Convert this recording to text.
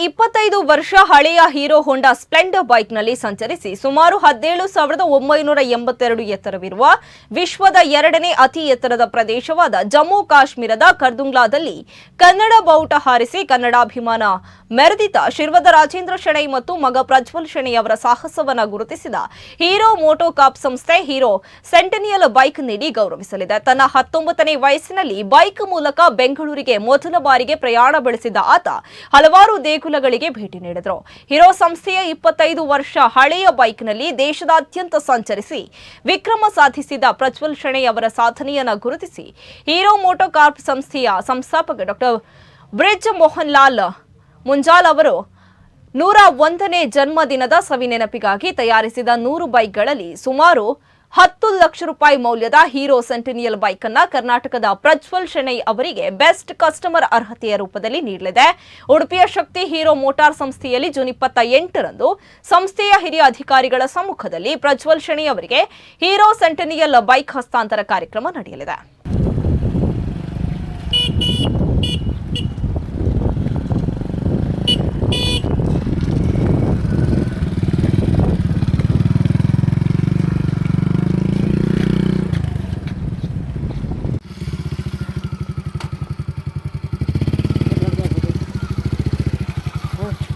ಇಪ್ಪತ್ತೈದು ವರ್ಷ ಹಳೆಯ ಹೀರೋ ಹೊಂಡಾ ಸ್ಪ್ಲೆಂಡರ್ ಬೈಕ್ನಲ್ಲಿ ಸಂಚರಿಸಿ ಸುಮಾರು ಹದಿನೇಳು ಸಾವಿರದ ಒಂಬೈನೂರ ಎಂಬತ್ತೆರಡು ಎತ್ತರವಿರುವ ವಿಶ್ವದ ಎರಡನೇ ಅತಿ ಎತ್ತರದ ಪ್ರದೇಶವಾದ ಜಮ್ಮು ಕಾಶ್ಮೀರದ ಕರ್ದುಂಗ್ಲಾದಲ್ಲಿ ಕನ್ನಡ ಬಾವುಟ ಹಾರಿಸಿ ಕನ್ನಡಾಭಿಮಾನ ಮೆರೆದಿದ್ದ ಶಿರ್ವದ ರಾಜೇಂದ್ರ ಶೆಣೈ ಮತ್ತು ಮಗ ಪ್ರಜ್ವಲ್ ಶೆಣೈ ಅವರ ಸಾಹಸವನ್ನು ಗುರುತಿಸಿದ ಹೀರೋ ಮೋಟೋ ಕಾಪ್ ಸಂಸ್ಥೆ ಹೀರೋ ಸೆಂಟನಿಯಲ್ ಬೈಕ್ ನೀಡಿ ಗೌರವಿಸಲಿದೆ. ತನ್ನ ಹತ್ತೊಂಬತ್ತನೇ ವಯಸ್ಸಿನಲ್ಲಿ ಬೈಕ್ ಮೂಲಕ ಬೆಂಗಳೂರಿಗೆ ಮೊದಲ ಬಾರಿಗೆ ಪ್ರಯಾಣ ಬೆಳೆಸಿದ ಆತ ಹಲವಾರು ದೇಗುಲಗಳಿಗೆ ಭೇಟಿ ನೀಡಿದರು. ಹೀರೋ ಸಂಸ್ಥೆಯ ಇಪ್ಪತ್ತೈದು ವರ್ಷ ಹಳೆಯ ಬೈಕ್ನಲ್ಲಿ ದೇಶದಾದ್ಯಂತ ಸಂಚರಿಸಿ ವಿಕ್ರಮ ಸಾಧಿಸಿದ ಪ್ರಜ್ವಲ್ ಶಣೆ ಅವರ ಸಾಧನೆಯನ್ನು ಗುರುತಿಸಿ ಹೀರೋ ಮೋಟೋ ಕಾರ್ಪ್ ಸಂಸ್ಥೆಯ ಸಂಸ್ಥಾಪಕ ಡಾಕ್ಟರ್ ಬ್ರಿಜ್ ಮೋಹನ್ ಲಾಲ್ ಮುಂಜಾಲ್ ಅವರು ನೂರ ಒಂದನೇ ಜನ್ಮದಿನದ ಸವಿನೆನಪಿಗಾಗಿ ತಯಾರಿಸಿದ ನೂರು ಬೈಕ್ಗಳಲ್ಲಿ ಸುಮಾರು ಹತ್ತು ಲಕ್ಷ ರೂಪಾಯಿ ಮೌಲ್ಯದ ಹೀರೋ ಸೆಂಟಿನಿಯಲ್ ಬೈಕ್ ಅನ್ನ ಕರ್ನಾಟಕದ ಪ್ರಜ್ವಲ್ ಶೆಣೈ ಅವರಿಗೆ ಬೆಸ್ಟ್ ಕಸ್ಟಮರ್ ಅರ್ಹತೆಯ ರೂಪದಲ್ಲಿ ನೀಡಲಿದೆ. ಉಡುಪಿಯ ಶಕ್ತಿ ಹೀರೋ ಮೋಟಾರ್ ಸಂಸ್ಥೆಯಲ್ಲಿ ಜೂನ್ ಇಪ್ಪತ್ತ ಎಂಟರಂದು ಸಂಸ್ಥೆಯ ಹಿರಿಯ ಅಧಿಕಾರಿಗಳ ಸಮ್ಮುಖದಲ್ಲಿ ಪ್ರಜ್ವಲ್ ಶೆಣೈ ಅವರಿಗೆ ಹೀರೋ ಸೆಂಟಿನಿಯಲ್ ಬೈಕ್ ಹಸ್ತಾಂತರ ಕಾರ್ಯಕ್ರಮ ನಡೆಯಲಿದೆ.